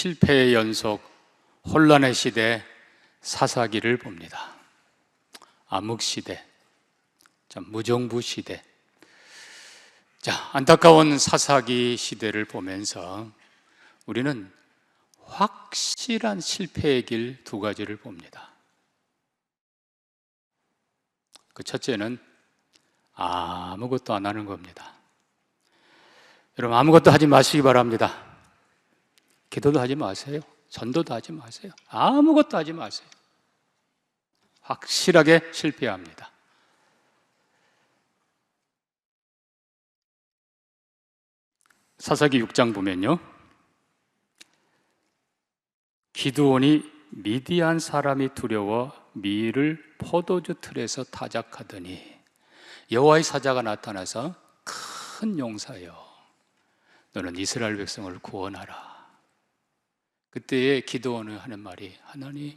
실패의 연속, 혼란의 시대, 사사기를 봅니다. 암흑 시대, 자, 무정부 시대. 자, 안타까운 사사기 시대를 보면서 우리는 확실한 실패의 길 두 가지를 봅니다. 그 첫째는 아무것도 안 하는 겁니다. 여러분, 아무것도 하지 마시기 바랍니다. 기도도 하지 마세요. 전도도 하지 마세요. 아무것도 하지 마세요. 확실하게 실패합니다. 사사기 6장 보면요. 기드온이 미디안 사람이 두려워 미를 포도주 틀에서 타작하더니 여호와의 사자가 나타나서 큰 용사여 너는 이스라엘 백성을 구원하라. 그때에 기도원을 하는 말이 하나님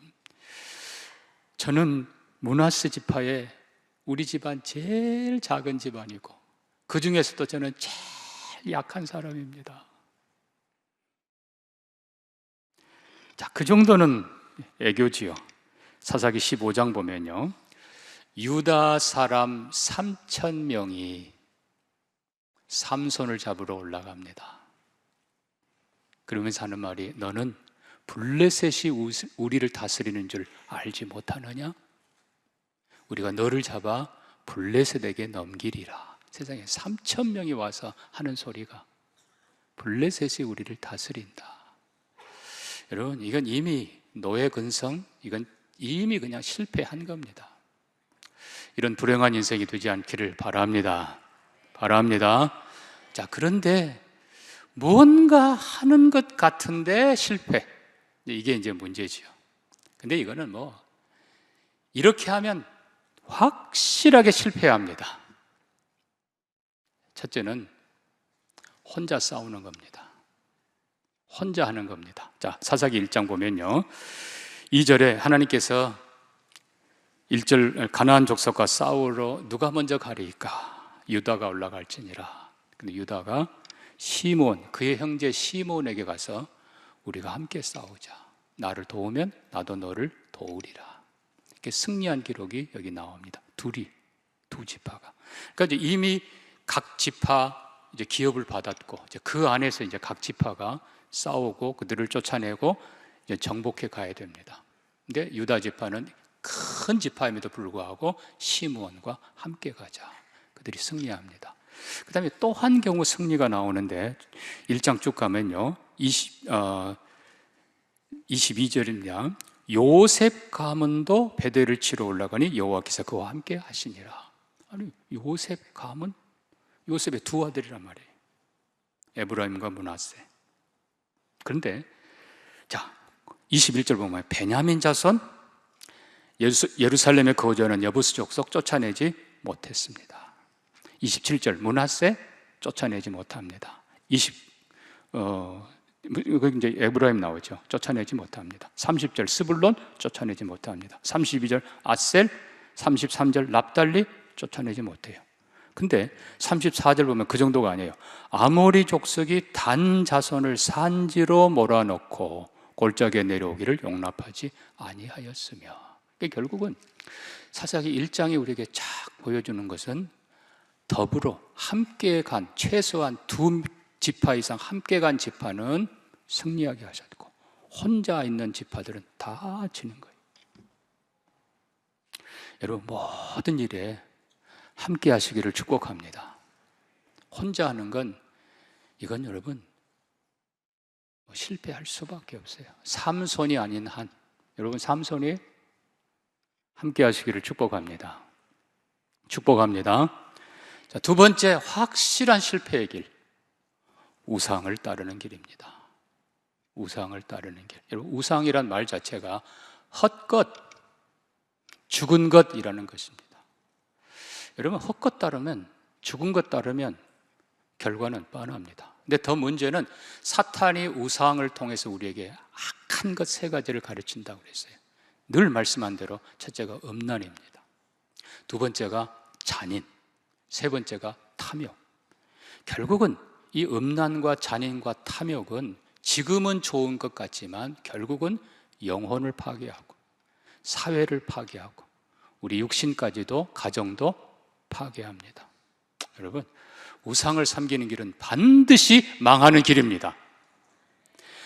저는 문하스 지파의 우리 집안 제일 작은 집안이고 그 중에서도 저는 제일 약한 사람입니다. 자, 그 정도는 애교지요. 사사기 15장 보면요. 유다 사람 3천 명이 삼손을 잡으러 올라갑니다. 그러면서 하는 말이 너는 블레셋이 우리를 다스리는 줄 알지 못하느냐? 우리가 너를 잡아 블레셋에게 넘기리라. 세상에 3천 명이 와서 하는 소리가 블레셋이 우리를 다스린다. 여러분, 이건 이미 노예 근성, 이건 이미 그냥 실패한 겁니다. 이런 불행한 인생이 되지 않기를 바랍니다. 바랍니다. 자, 그런데 뭔가 하는 것 같은데 실패. 이게 이제 문제지요. 근데 이거는 뭐, 이렇게 하면 확실하게 실패합니다. 첫째는 혼자 싸우는 겁니다. 혼자 하는 겁니다. 자, 사사기 1장 보면요. 2절에 하나님께서 1절 가나안 족속과 싸우러 누가 먼저 가리까? 유다가 올라갈지니라. 근데 유다가 시몬 그의 형제 시몬에게 가서 우리가 함께 싸우자. 나를 도우면 나도 너를 도우리라. 이렇게 승리한 기록이 여기 나옵니다. 둘이 두 지파가. 그러니까 이제 이미 각 지파 이제 기업을 받았고 이제 그 안에서 이제 각 지파가 싸우고 그들을 쫓아내고 이제 정복해 가야 됩니다. 근데 유다 지파는 큰 지파임에도 불구하고 시므온과 함께 가자. 그들이 승리합니다. 그 다음에 또 한 경우 승리가 나오는데 1장 쭉 가면요. 20, 어, 22절입니다. 요셉 가문도 베델을 치러 올라가니 여호와께서 그와 함께 하시니라. 아니 요셉 가문? 요셉의 두 아들이란 말이에요. 에브라임과 문하세. 그런데 자 21절 보면 베냐민 자손 예루살렘에 거주하는 여부스 족속 쫓아내지 못했습니다. 27절 문하세 쫓아내지 못합니다. 20 어, 그 이제 에브라임 나오죠. 쫓아내지 못합니다. 30절 스불론 쫓아내지 못합니다. 32절 아셀, 33절 납달리 쫓아내지 못해요. 근데 34절 보면 그 정도가 아니에요. 아모리 족속이 단 자손을 산지로 몰아넣고 골짜기에 내려오기를 용납하지 아니하였으며. 그러니까 결국은 사사기 1장이 우리에게 쫙 보여주는 것은 더불어 함께 간 최소한 두 지파 이상 함께 간 지파는 승리하게 하셨고 혼자 있는 지파들은 다 지는 거예요. 여러분 모든 일에 함께 하시기를 축복합니다. 혼자 하는 건 이건 여러분 뭐 실패할 수밖에 없어요. 삼손이 아닌 한 여러분 삼손이 함께 하시기를 축복합니다. 축복합니다. 자, 두 번째 확실한 실패의 길. 우상을 따르는 길입니다. 우상을 따르는 길. 여러분 우상이란 말 자체가 헛것, 죽은 것이라는 것입니다. 여러분 헛것 따르면 죽은 것 따르면 결과는 뻔합니다. 근데 더 문제는 사탄이 우상을 통해서 우리에게 악한 것 세 가지를 가르친다고 그랬어요. 늘 말씀한 대로 첫째가 음란입니다. 두 번째가 잔인, 세 번째가 탐욕. 결국은 이 음란과 잔인과 탐욕은 지금은 좋은 것 같지만 결국은 영혼을 파괴하고 사회를 파괴하고 우리 육신까지도 가정도 파괴합니다. 여러분, 우상을 섬기는 길은 반드시 망하는 길입니다.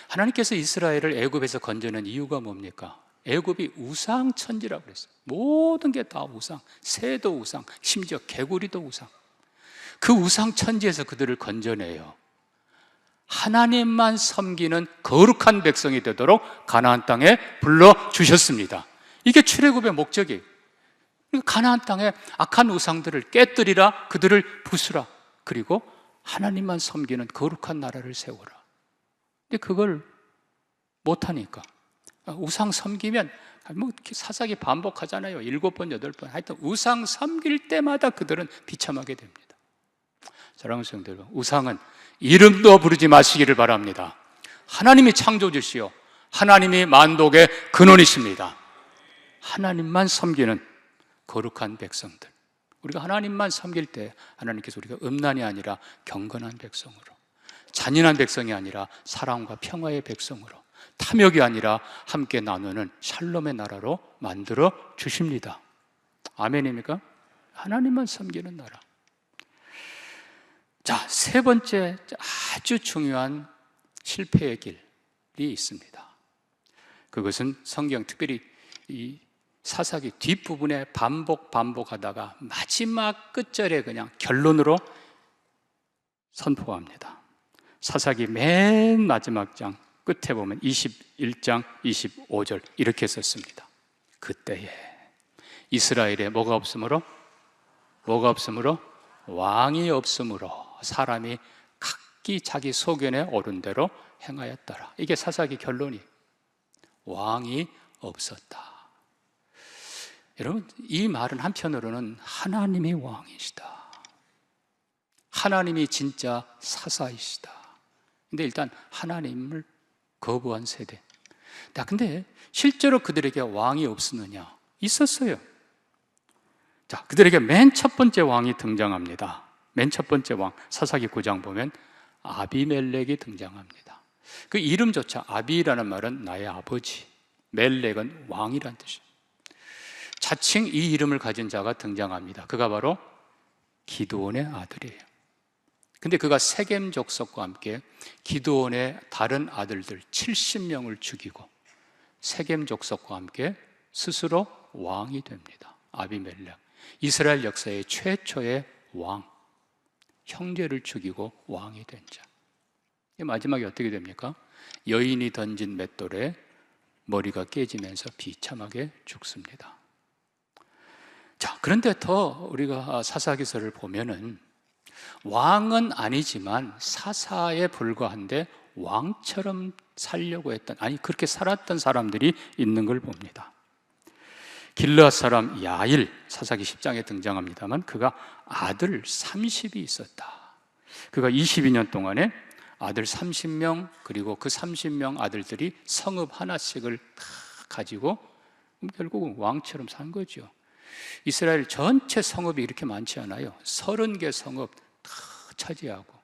하나님께서 이스라엘을 애굽에서 건져낸 이유가 뭡니까? 애굽이 우상 천지라고 그랬어요. 모든 게 다 우상, 새도 우상, 심지어 개구리도 우상. 그 우상 천지에서 그들을 건져내요. 하나님만 섬기는 거룩한 백성이 되도록 가나안 땅에 불러 주셨습니다. 이게 출애굽의. 그러니까 가나안 땅에 악한 우상들을 깨뜨리라, 그들을 부수라. 그리고 하나님만 섬기는 거룩한 나라를 세워라. 근데 그걸 못 하니까 우상 섬기면 뭐 사사기 반복하잖아요. 일곱 번, 여덟 번. 하여튼 우상 섬길 때마다 그들은 비참하게 됩니다. 사랑하는 성들, 우상은 이름도 부르지 마시기를 바랍니다. 하나님이 창조주시오. 하나님이 만독의 근원이십니다. 하나님만 섬기는 거룩한 백성들. 우리가 하나님만 섬길 때 하나님께서 우리가 음란이 아니라 경건한 백성으로, 잔인한 백성이 아니라 사랑과 평화의 백성으로, 탐욕이 아니라 함께 나누는 샬롬의 나라로 만들어 주십니다. 아멘입니까? 하나님만 섬기는 나라. 자, 세 번째 아주 중요한 실패의 길이 있습니다. 그것은 성경 특별히 이 사사기 뒷부분에 반복 반복하다가 마지막 끝절에 그냥 결론으로 선포합니다. 사사기 맨 마지막 장 끝에 보면 21장 25절 이렇게 썼습니다. 그때에 이스라엘에 뭐가 없으므로 뭐가 없으므로 왕이 없으므로 사람이 각기 자기 소견에 옳은 대로 행하였더라. 이게 사사기 결론이 왕이 없었다. 여러분, 이 말은 한편으로는 하나님이 왕이시다. 하나님이 진짜 사사이시다. 근데 일단 하나님을 거부한 세대. 자, 근데 실제로 그들에게 왕이 없었느냐? 있었어요. 자, 그들에게 맨 첫 번째 왕이 등장합니다. 맨 첫 번째 왕, 사사기 9장 보면 아비멜렉이 등장합니다. 그 이름조차 아비라는 말은 나의 아버지, 멜렉은 왕이란 뜻이에요. 자칭 이 이름을 가진 자가 등장합니다. 그가 바로 기드온의 아들이에요. 근데 그가 세겜 족속과 함께 기드온의 다른 아들들 70명을 죽이고 세겜 족속과 함께 스스로 왕이 됩니다. 아비멜렉. 이스라엘 역사의 최초의 왕. 형제를 죽이고 왕이 된 자. 마지막에 어떻게 됩니까? 여인이 던진 맷돌에 머리가 깨지면서 비참하게 죽습니다. 자, 그런데 더 우리가 사사기서를 보면은 왕은 아니지만 사사에 불과한데 왕처럼 살려고 했던 아니 그렇게 살았던 사람들이 있는 걸 봅니다. 길르앗 사람 야일 사사기 10장에 등장합니다만 그가 아들 30이 있었다. 그가 22년 동안에 아들 30명 그리고 그 30명 아들들이 성읍 하나씩을 다 가지고 결국은 왕처럼 산 거죠. 이스라엘 전체 성읍이 이렇게 많지 않아요. 30개 성읍 다 차지하고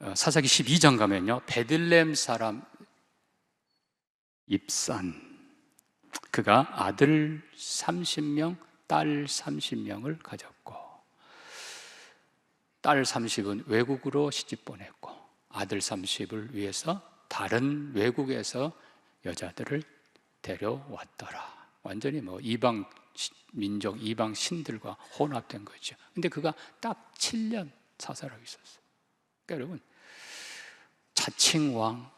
어, 사사기 12장 가면요. 베들렘 사람 입산 그가 아들 30명, 딸 30명을 가졌고 딸 30은 외국으로 시집 보냈고 아들 30을 위해서 다른 외국에서 여자들을 데려왔더라. 완전히 뭐 이방 민족, 이방 신들과 혼합된 거죠. 근데 그가 딱 7년 사살하고 있었어요. 그러니까 여러분, 자칭 왕,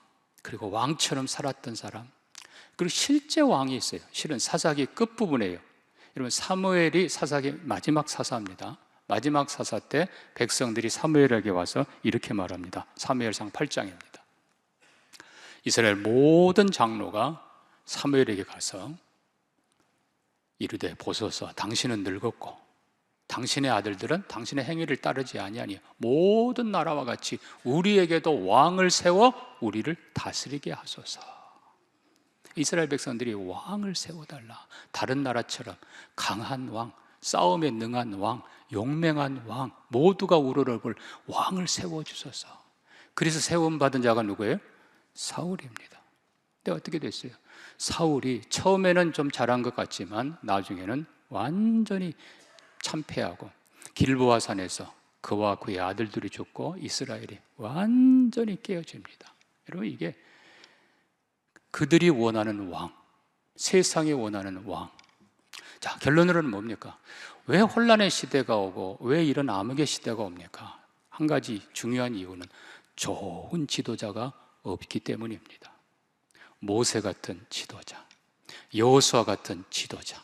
그리고 왕처럼 살았던 사람, 그리고 실제 왕이 있어요. 실은 사사기 끝부분에요. 여러분, 사무엘이 사사기 마지막 사사입니다. 마지막 사사 때 백성들이 사무엘에게 와서 이렇게 말합니다. 사무엘상 8장입니다. 이스라엘 모든 장로가 사무엘에게 가서 이르되 보소서 당신은 늙었고 당신의 아들들은 당신의 행위를 따르지 아니하니 모든 나라와 같이 우리에게도 왕을 세워 우리를 다스리게 하소서. 이스라엘 백성들이 왕을 세워달라. 다른 나라처럼 강한 왕, 싸움에 능한 왕, 용맹한 왕, 모두가 우러러볼 왕을 세워 주소서. 그래서 세움 받은 자가 누구예요? 사울입니다. 근데 어떻게 됐어요? 사울이 처음에는 좀 잘한 것 같지만 나중에는 완전히 참패하고 길보아 산에서 그와 그의 아들들이 죽고 이스라엘이 완전히 깨어집니다. 여러분 이게 그들이 원하는 왕, 세상이 원하는 왕. 자, 결론으로는 뭡니까? 왜 혼란의 시대가 오고 왜 이런 암흑의 시대가 옵니까? 한 가지 중요한 이유는 좋은 지도자가 없기 때문입니다. 모세 같은 지도자, 여호수아 같은 지도자,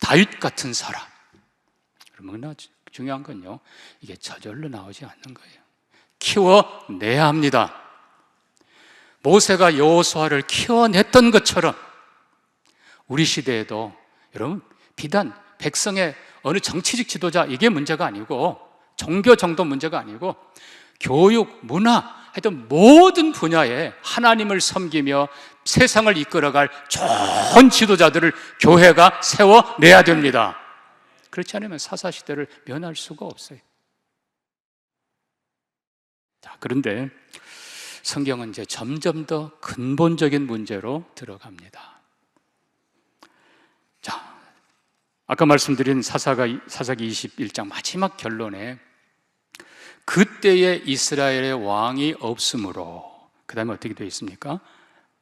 다윗 같은 사람. 그러면 중요한 건요, 이게 저절로 나오지 않는 거예요. 키워내야 합니다. 모세가 여호수아를 키워냈던 것처럼 우리 시대에도 여러분 비단 백성의 어느 정치적 지도자 이게 문제가 아니고 종교 정도 문제가 아니고 교육, 문화, 하여튼 모든 분야에 하나님을 섬기며 세상을 이끌어갈 좋은 지도자들을 교회가 세워내야 됩니다. 그렇지 않으면 사사시대를 면할 수가 없어요. 자, 그런데 성경은 이제 점점 더 근본적인 문제로 들어갑니다. 자, 아까 말씀드린 사사가, 사사기 21장 마지막 결론에 그때의 이스라엘의 왕이 없으므로 그 다음에 어떻게 되어 있습니까?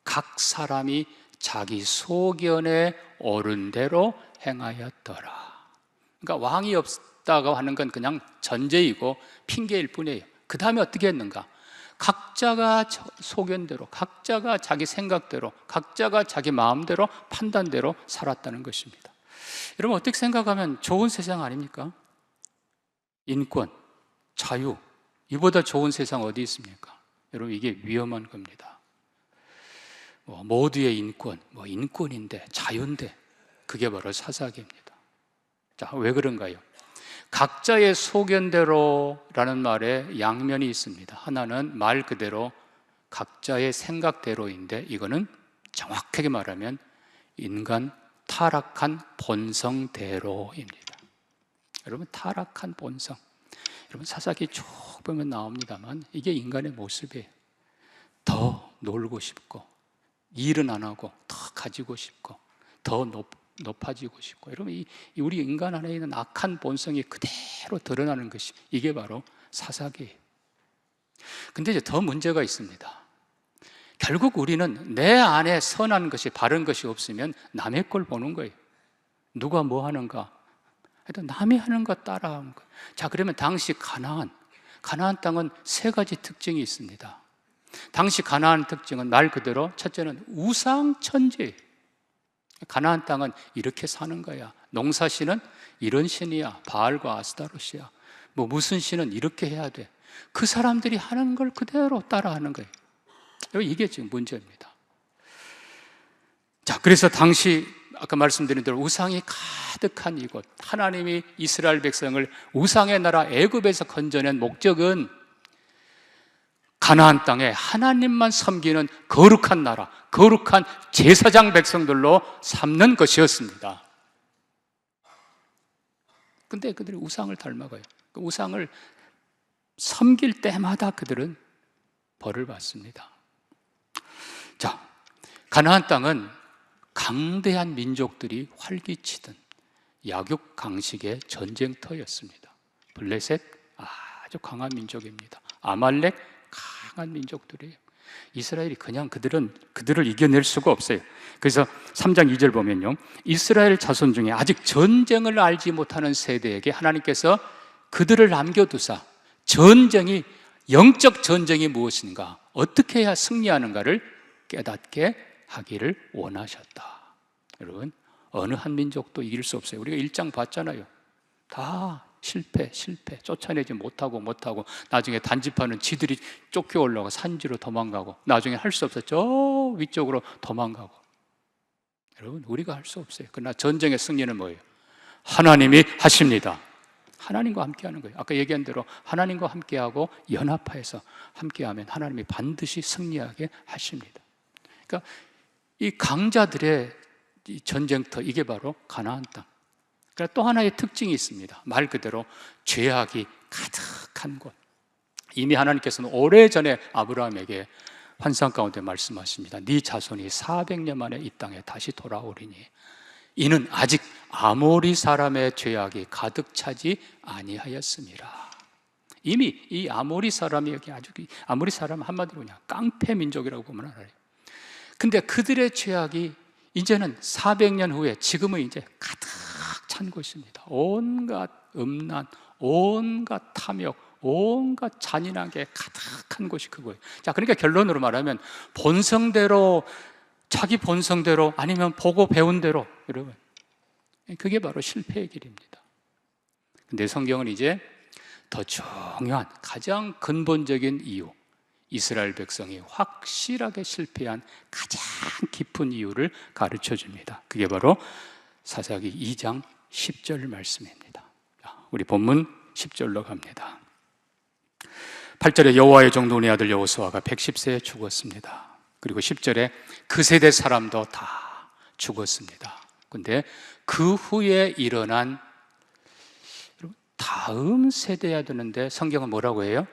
각 사람이 자기 소견에 옳은 대로 행하였더라. 그러니까 왕이 없다고 하는 건 그냥 전제이고 핑계일 뿐이에요. 그 다음에 어떻게 했는가? 각자가 소견대로, 각자가 자기 생각대로, 각자가 자기 마음대로, 판단대로 살았다는 것입니다. 여러분, 어떻게 생각하면 좋은 세상 아닙니까? 인권, 자유, 이보다 좋은 세상 어디 있습니까? 여러분, 이게 위험한 겁니다. 뭐, 모두의 인권, 뭐, 인권인데, 자유인데, 그게 바로 사사기입니다. 자, 왜 그런가요? 각자의 소견대로라는 말에 양면이 있습니다. 하나는 말 그대로 각자의 생각대로인데 이거는 정확하게 말하면 인간 타락한 본성대로입니다. 여러분 타락한 본성. 여러분 사사기 쭉 보면 나옵니다만 이게 인간의 모습이에요. 더 놀고 싶고 일은 안 하고 더 가지고 싶고 더 높, 높아지고 싶고 여러분 이 우리 인간 안에 있는 악한 본성이 그대로 드러나는 것이 이게 바로 사사기예요. 근데 이제 더 문제가 있습니다. 결국 우리는 내 안에 선한 것이 바른 것이 없으면 남의 걸 보는 거예요. 누가 뭐 하는가? 하여튼 남이 하는 거 따라하는 거. 자, 그러면 당시 가나안, 가나안 땅은 세 가지 특징이 있습니다. 당시 가나안 특징은 말 그대로 첫째는 우상 천지예요. 가나안 땅은 이렇게 사는 거야. 농사 신은 이런 신이야. 바알과 아스타로시야. 뭐 무슨 신은 이렇게 해야 돼. 그 사람들이 하는 걸 그대로 따라하는 거예요. 이게 지금 문제입니다. 자, 그래서 당시 아까 말씀드린 대로 우상이 가득한 이곳, 하나님이 이스라엘 백성을 우상의 나라 애굽에서 건져낸 목적은 가나안 땅에 하나님만 섬기는 거룩한 나라, 거룩한 제사장 백성들로 삼는 것이었습니다. 근데 그들이 우상을 닮아가요. 그 우상을 섬길 때마다 그들은 벌을 받습니다. 자, 가나안 땅은 강대한 민족들이 활기치던 약육 강식의 전쟁터였습니다. 블레셋 아주 강한 민족입니다. 아말렉 강한 민족들이에요. 이스라엘이 그냥 그들은 그들을 이겨낼 수가 없어요. 그래서 3장 2절 보면요. 이스라엘 자손 중에 아직 전쟁을 알지 못하는 세대에게 하나님께서 그들을 남겨두사 전쟁이 영적 전쟁이 무엇인가, 어떻게 해야 승리하는가를 깨닫게 하기를 원하셨다. 여러분, 어느 한 민족도 이길 수 없어요. 우리가 일장 봤잖아요. 다 실패, 실패, 쫓아내지 못하고 못하고 나중에 단집하는 지들이 쫓겨 올라가 산지로 도망가고 나중에 할 수 없어 저 위쪽으로 도망가고 여러분 우리가 할 수 없어요. 그러나 전쟁의 승리는 뭐예요? 하나님이 하십니다. 하나님과 함께 하는 거예요. 아까 얘기한 대로 하나님과 함께 하고 연합하여서 함께 하면 하나님이 반드시 승리하게 하십니다. 그러니까 이 강자들의 이 전쟁터 이게 바로 가나안 땅. 그러나 또 하나의 특징이 있습니다. 말 그대로 죄악이 가득한 곳. 이미 하나님께서는 오래 전에 아브라함에게 환상 가운데 말씀하십니다. 네 자손이 400년 만에 이 땅에 다시 돌아오리니 이는 아직 아모리 사람의 죄악이 가득 차지 아니하였습니다. 이미 이 아모리 사람이 여기 아주 아모리 사람 한마디로 그냥 깡패 민족이라고 보면 알아요. 근데 그들의 죄악이 이제는 400년 후에 지금은 이제 가득 찬 것입니다. 온갖 음란, 온갖 탐욕, 온갖 잔인한 게 가득한 것이 그거예요. 자, 그러니까 결론으로 말하면 본성대로 자기 본성대로 아니면 보고 배운 대로 여러분 그게 바로 실패의 길입니다. 근데 성경은 이제 더 중요한 가장 근본적인 이유 이스라엘 백성이 확실하게 실패한 가장 깊은 이유를 가르쳐 줍니다. 그게 바로 사사기 2장 10절 말씀입니다. 우리 본문 10절로 갑니다. 8절에 여호와의 종돈의 아들 여호수아가 110세에 죽었습니다. 그리고 10절에 그 세대 사람도 다 죽었습니다. 근데 그 후에 일어난 다음 세대야 되는데 성경은 뭐라고 해요?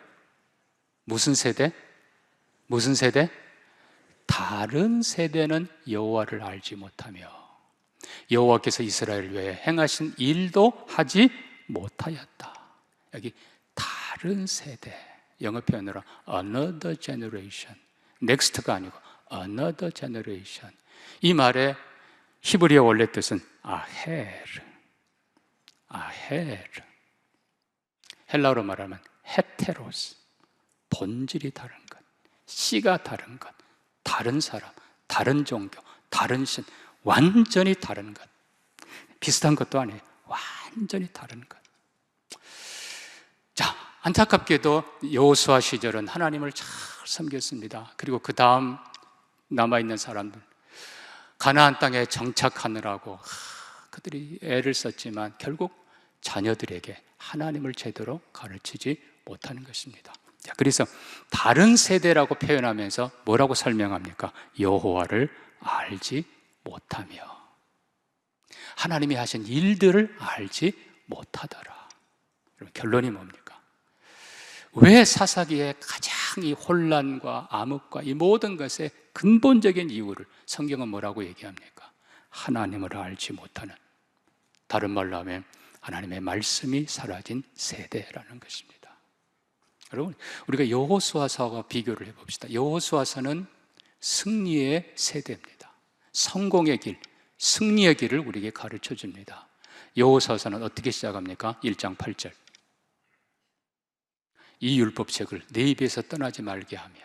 무슨 세대? 무슨 세대? 다른 세대는 여호와를 알지 못하며 여호와께서 이스라엘 외에 행하신 일도 하지 못하였다. 여기 다른 세대 영어 표현으로 another generation next가 아니고 another generation 이 말의 히브리어 원래 뜻은 아헤르 아헤르 헬라어로 말하면 헤테로스 본질이 다른 것 씨가 다른 것 다른 사람 다른 종교 다른 신 완전히 다른 것 비슷한 것도 아니에요 완전히 다른 것 자, 안타깝게도 여호수아 시절은 하나님을 잘 섬겼습니다. 그리고 그 다음 남아 있는 사람들 가나안 땅에 정착하느라고 그들이 애를 썼지만 결국 자녀들에게 하나님을 제대로 가르치지 못하는 것입니다. 자, 그래서 다른 세대라고 표현하면서 뭐라고 설명합니까? 여호와를 알지 못하며 하나님이 하신 일들을 알지 못하더라. 결론이 뭡니까? 왜 사사기에 가장 이 혼란과 암흑과 이 모든 것의 근본적인 이유를 성경은 뭐라고 얘기합니까? 하나님을 알지 못하는 다른 말로 하면 하나님의 말씀이 사라진 세대라는 것입니다. 여러분, 우리가 여호수아서와 비교를 해 봅시다. 여호수아서는 승리의 세대입니다. 성공의 길, 승리의 길을 우리에게 가르쳐 줍니다. 여호수아서는 어떻게 시작합니까? 1장 8절. 이 율법책을 내 입에서 떠나지 말게 하며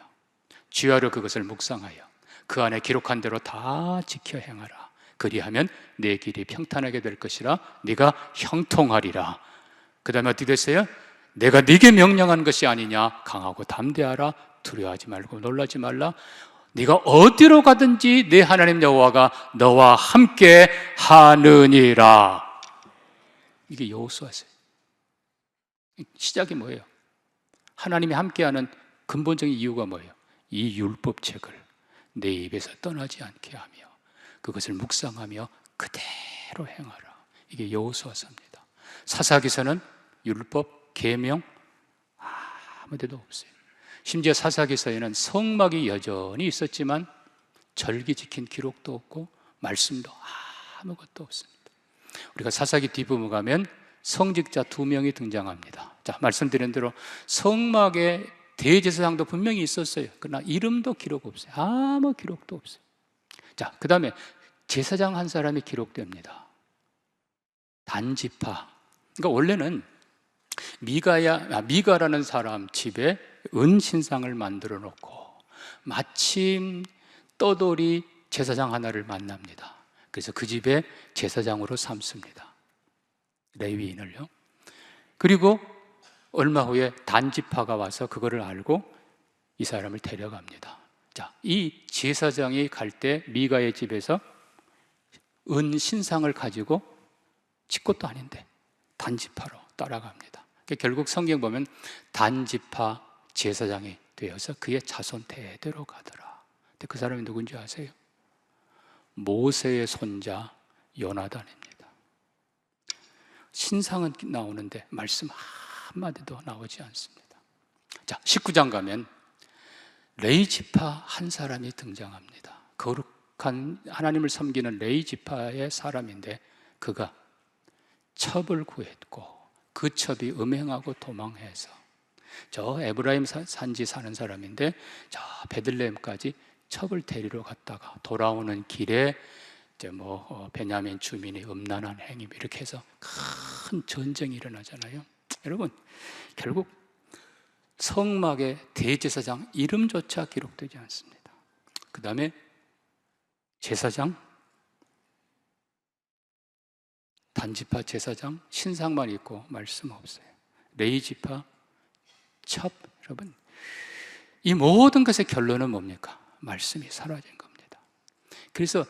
쥐하려 그것을 묵상하여 그 안에 기록한 대로 다 지켜 행하라. 그리하면 내 길이 평탄하게 될 것이라 네가 형통하리라. 그 다음에 어떻게 됐어요? 내가 네게 명령한 것이 아니냐 강하고 담대하라 두려워하지 말고 놀라지 말라 네가 어디로 가든지 내 하나님 여호와가 너와 함께 하느니라 이게 여호수아세요 시작이 뭐예요? 하나님이 함께하는 근본적인 이유가 뭐예요? 이 율법책을 내 입에서 떠나지 않게 하며 그것을 묵상하며 그대로 행하라. 이게 여호수아서입니다. 사사기서는 율법 계명 아무 데도 없어요. 심지어 사사기서에는 성막이 여전히 있었지만 절기 지킨 기록도 없고 말씀도 아무것도 없습니다. 우리가 사사기 뒷부분 가면 성직자 두 명이 등장합니다. 자, 말씀드린 대로 성막에 대제사장도 분명히 있었어요. 그러나 이름도 기록 없어요. 아무 기록도 없어요. 자, 그 다음에 제사장 한 사람이 기록됩니다. 단지파. 그러니까 원래는 미가야, 아, 미가라는 사람 집에 은 신상을 만들어 놓고 마침 떠돌이 제사장 하나를 만납니다. 그래서 그 집에 제사장으로 삼습니다. 레위인을요. 그리고 얼마 후에 단지파가 와서 그거를 알고 이 사람을 데려갑니다. 자, 이 제사장이 갈 때 미가의 집에서 은 신상을 가지고 집것도 아닌데 단지파로 따라갑니다. 그러니까 결국 성경 보면 단지파 제사장이 되어서 그의 자손 대대로 가더라. 근데 그 사람이 누군지 아세요? 모세의 손자 요나단입니다. 신상은 나오는데 말씀 한마디도 나오지 않습니다. 자, 19장 가면 레이 지파 한 사람이 등장합니다. 거룩한 하나님을 섬기는 레이 지파의 사람인데 그가 첩을 구했고 그 첩이 음행하고 도망해서 저 에브라임 사- 산지 사는 사람인데 저 베들레헴까지 첩을 데리러 갔다가 돌아오는 길에 이제 뭐 어, 베냐민 주민이 음란한 행위 이렇게 해서 큰 전쟁이 일어나잖아요. 여러분 결국 성막의 대제사장 이름조차 기록되지 않습니다. 그 다음에 제사장, 단지파 제사장 신상만 있고 말씀 없어요. 레이지파 첩 여러분 이 모든 것의 결론은 뭡니까? 말씀이 사라진 겁니다. 그래서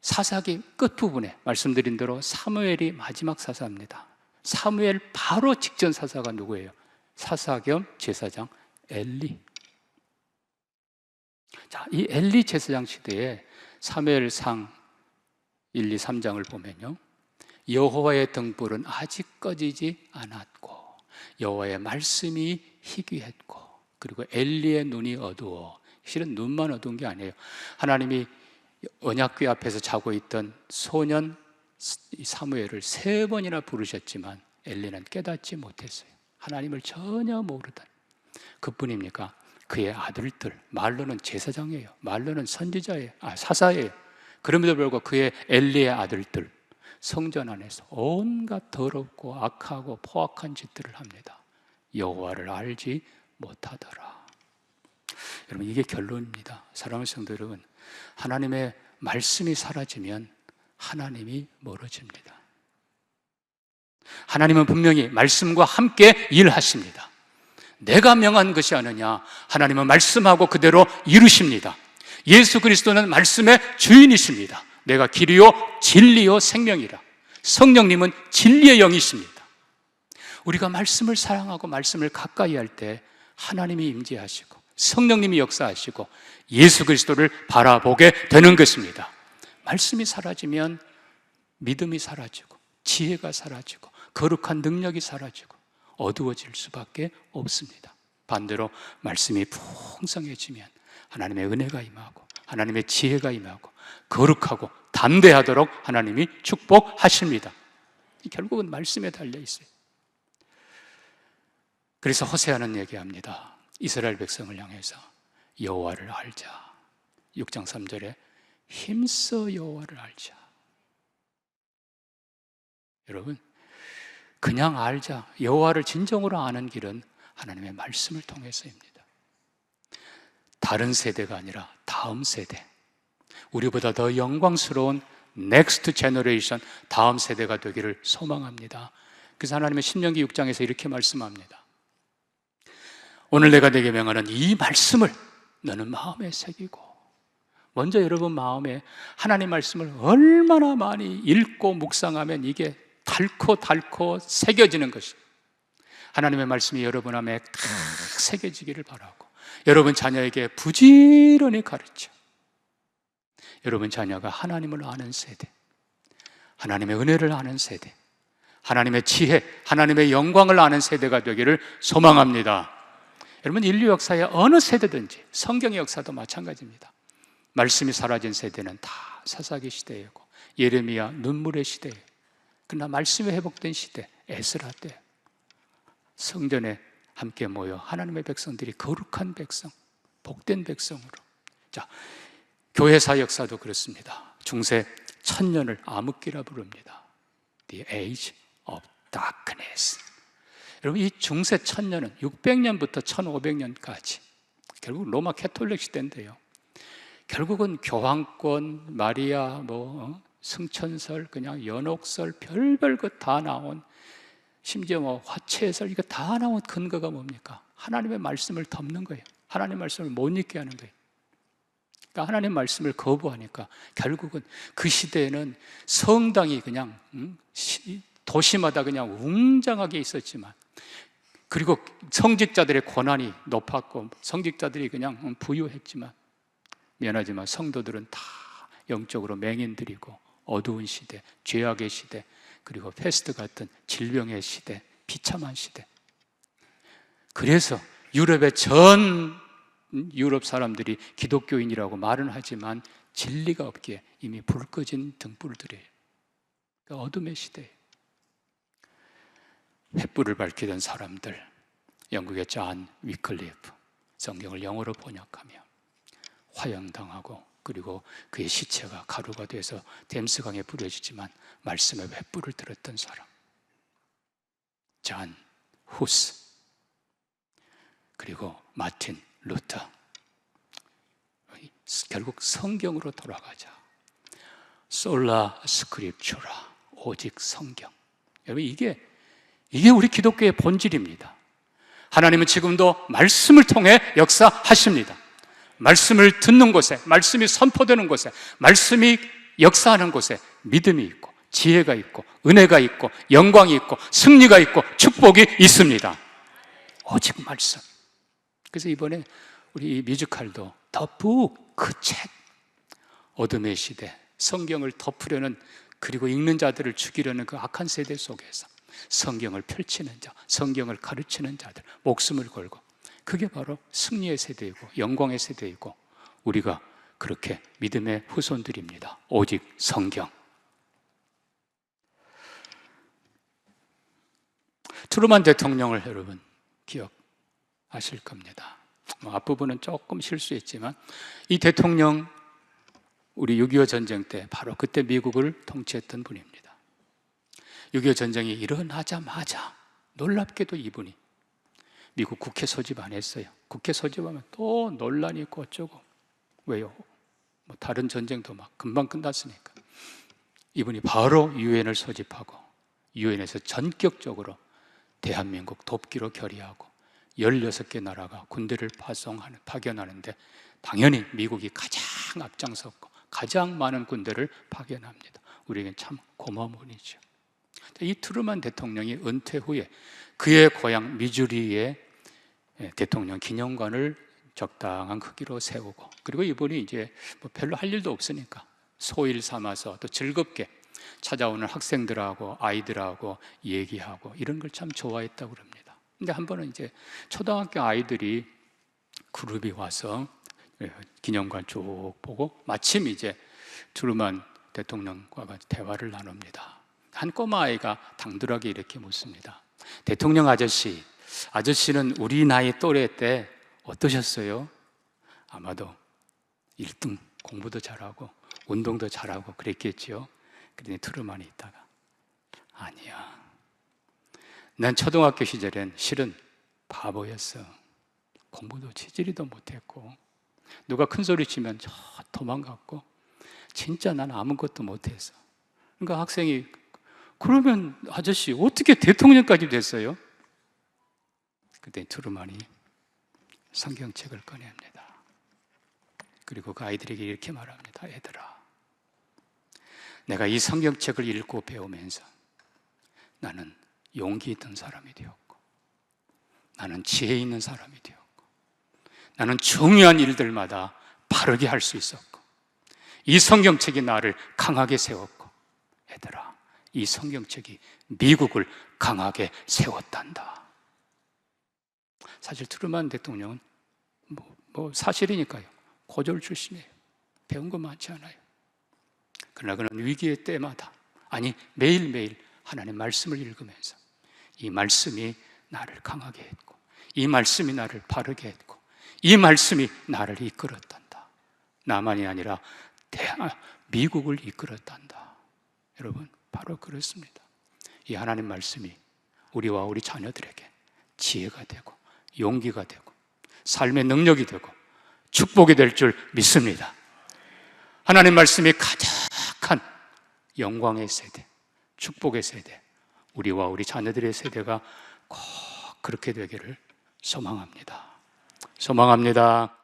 사사기 끝 부분에 말씀드린 대로 사무엘이 마지막 사사입니다. 사무엘 바로 직전 사사가 누구예요? 사사 겸 제사장 엘리. 자, 이 엘리 제사장 시대에 사무엘상 1, 2, 3장을 보면요. 여호와의 등불은 아직 꺼지지 않았고 여호와의 말씀이 희귀했고 그리고 엘리의 눈이 어두워 실은 눈만 어두운 게 아니에요. 하나님이 언약궤 앞에서 자고 있던 소년 사무엘을 세 번이나 부르셨지만 엘리는 깨닫지 못했어요. 하나님을 전혀 모르던 그뿐입니까? 그의 아들들 말로는 제사장이에요. 말로는 선지자예요. 아 사사예요. 그럼에도 불구하고 그의 엘리의 아들들 성전 안에서 온갖 더럽고 악하고 포악한 짓들을 합니다. 여호와를 알지 못하더라. 여러분 이게 결론입니다. 사랑하는 성도 여러분, 하나님의 말씀이 사라지면 하나님이 멀어집니다. 하나님은 분명히 말씀과 함께 일하십니다. 내가 명한 것이 아니냐. 하나님은 말씀하고 그대로 이루십니다. 예수 그리스도는 말씀의 주인이십니다. 내가 길이요, 진리요, 생명이라. 성령님은 진리의 영이십니다. 우리가 말씀을 사랑하고 말씀을 가까이 할 때 하나님이 임재하시고 성령님이 역사하시고 예수 그리스도를 바라보게 되는 것입니다. 말씀이 사라지면 믿음이 사라지고 지혜가 사라지고 거룩한 능력이 사라지고 어두워질 수밖에 없습니다. 반대로 말씀이 풍성해지면 하나님의 은혜가 임하고 하나님의 지혜가 임하고 거룩하고 담대하도록 하나님이 축복하십니다. 결국은 말씀에 달려 있어요. 그래서 호세아는 얘기합니다. 이스라엘 백성을 향해서 여호와를 알자. 6장 3절에 힘써 여호와를 알자. 여러분 그냥 알자. 여호와를 진정으로 아는 길은 하나님의 말씀을 통해서입니다. 다른 세대가 아니라 다음 세대. 우리보다 더 영광스러운 넥스트 제너레이션 다음 세대가 되기를 소망합니다. 그래서 하나님의 신명기 6장에서 이렇게 말씀합니다. 오늘 내가 내게 명하는 이 말씀을 너는 마음에 새기고 먼저 여러분 마음에 하나님 말씀을 얼마나 많이 읽고 묵상하면 이게 닳고 닳고 새겨지는 것이 하나님의 말씀이 여러분 안에 탁 새겨지기를 바라고 여러분 자녀에게 부지런히 가르쳐 여러분 자녀가 하나님을 아는 세대 하나님의 은혜를 아는 세대 하나님의 지혜, 하나님의 영광을 아는 세대가 되기를 소망합니다. 여러분 인류 역사의 어느 세대든지 성경의 역사도 마찬가지입니다. 말씀이 사라진 세대는 다 사사기 시대이고 예레미야 눈물의 시대예요. 그러나 말씀이 회복된 시대 에스라 때 성전에 함께 모여 하나님의 백성들이 거룩한 백성, 복된 백성으로 자 교회사 역사도 그렇습니다. 중세 천년을 암흑기라 부릅니다. The age of darkness. 여러분 이 중세 천년은 600년부터 1500년까지 결국 로마 캐톨릭 시대인데요. 결국은 교황권, 마리아, 뭐 어? 승천설, 그냥 연옥설, 별별 것 다 나온 심지어 뭐 화채설 이거 다 나온 근거가 뭡니까? 하나님의 말씀을 덮는 거예요. 하나님 말씀을 못 읽게 하는 거예요. 그러니까 하나님 말씀을 거부하니까 결국은 그 시대에는 성당이 그냥 음, 도시마다 그냥 웅장하게 있었지만 그리고 성직자들의 권한이 높았고 성직자들이 그냥 부유했지만 미안하지만 성도들은 다 영적으로 맹인들이고 어두운 시대, 죄악의 시대 그리고 패스트 같은 질병의 시대, 비참한 시대. 그래서 유럽의 전 유럽 사람들이 기독교인이라고 말은 하지만 진리가 없기에 이미 불 꺼진 등불들이에요. 그러니까 어둠의 시대예요. 횃불을 밝히던 사람들, 영국의 존 위클리프, 성경을 영어로 번역하며 화형당하고 그리고 그의 시체가 가루가 돼서 댐스강에 뿌려지지만 말씀의 횃불을 들었던 사람 존 후스 그리고 마틴 루터. 결국 성경으로 돌아가자. 솔라 스크립추라 오직 성경. 여러분 이게 이게 우리 기독교의 본질입니다. 하나님은 지금도 말씀을 통해 역사하십니다. 말씀을 듣는 곳에, 말씀이 선포되는 곳에, 말씀이 역사하는 곳에 믿음이 있고, 지혜가 있고, 은혜가 있고, 영광이 있고, 승리가 있고, 축복이 있습니다. 오직 말씀. 그래서 이번에 우리 이 뮤지컬도 더북 그 책, 어둠의 시대, 성경을 덮으려는 그리고 읽는 자들을 죽이려는 그 악한 세대 속에서 성경을 펼치는 자, 성경을 가르치는 자들, 목숨을 걸고 그게 바로 승리의 세대이고 영광의 세대이고 우리가 그렇게 믿음의 후손들입니다. 오직 성경. 트루만 대통령을 여러분 기억 하실 겁니다. 뭐 앞부분은 조금 실수했지만 이 대통령 우리 6.25 전쟁 때 바로 그때 미국을 통치했던 분입니다. 6.25 전쟁이 일어나자마자 놀랍게도 이분이 미국 국회 소집 안 했어요. 국회 소집하면 또 논란이 있고 어쩌고. 왜요? 뭐 다른 전쟁도 막 금방 끝났으니까. 이분이 바로 유엔을 소집하고 유엔에서 전격적으로 대한민국 돕기로 결의하고 16개 나라가 군대를 파송하는 파견하는데 당연히 미국이 가장 앞장섰고 가장 많은 군대를 파견합니다. 우리에겐 참 고마운 분이죠. 이 트루만 대통령이 은퇴 후에 그의 고향 미주리에 예, 대통령 기념관을 적당한 크기로 세우고 그리고 이분이 이제 뭐 별로 할 일도 없으니까 소일 삼아서 또 즐겁게 찾아오는 학생들하고 아이들하고 얘기하고 이런 걸 참 좋아했다고 그럽니다. 근데 한 번은 이제 초등학교 아이들이 그룹이 와서 예, 기념관 쭉 보고 마침 이제 트루만 대통령과 대화를 나눕니다. 한 꼬마 아이가 당돌하게 이렇게 묻습니다. 대통령 아저씨, 아저씨는 우리 나이 또래 때 어떠셨어요? 아마도 1등 공부도 잘하고 운동도 잘하고 그랬겠지요. 그러니 트루만이 있다가 아니야. 난 초등학교 시절엔 실은 바보였어. 공부도 지지리도 못했고 누가 큰 소리 치면 저 도망갔고 진짜 난 아무것도 못해서 그러니까 학생이 그러면 아저씨 어떻게 대통령까지 됐어요? 그때 트루만이 성경책을 꺼냅니다. 그리고 그 아이들에게 이렇게 말합니다. 얘들아, 내가 이 성경책을 읽고 배우면서 나는 용기 있던 사람이 되었고, 나는 지혜 있는 사람이 되었고, 나는 중요한 일들마다 바르게 할 수 있었고, 이 성경책이 나를 강하게 세웠고, 얘들아, 이 성경책이 미국을 강하게 세웠단다. 사실 트루만 대통령은 뭐, 뭐 사실이니까요. 고졸 출신이에요. 배운 거 많지 않아요. 그러나 그는 위기의 때마다 아니 매일매일 하나님의 말씀을 읽으면서 이 말씀이 나를 강하게 했고 이 말씀이 나를 바르게 했고 이 말씀이 나를 이끌었단다. 나만이 아니라 미국을 이끌었단다. 여러분 바로 그렇습니다. 이 하나님 말씀이 우리와 우리 자녀들에게 지혜가 되고 용기가 되고 삶의 능력이 되고 축복이 될 줄 믿습니다. 하나님 말씀이 가득한 영광의 세대, 축복의 세대, 우리와 우리 자녀들의 세대가 꼭 그렇게 되기를 소망합니다. 소망합니다.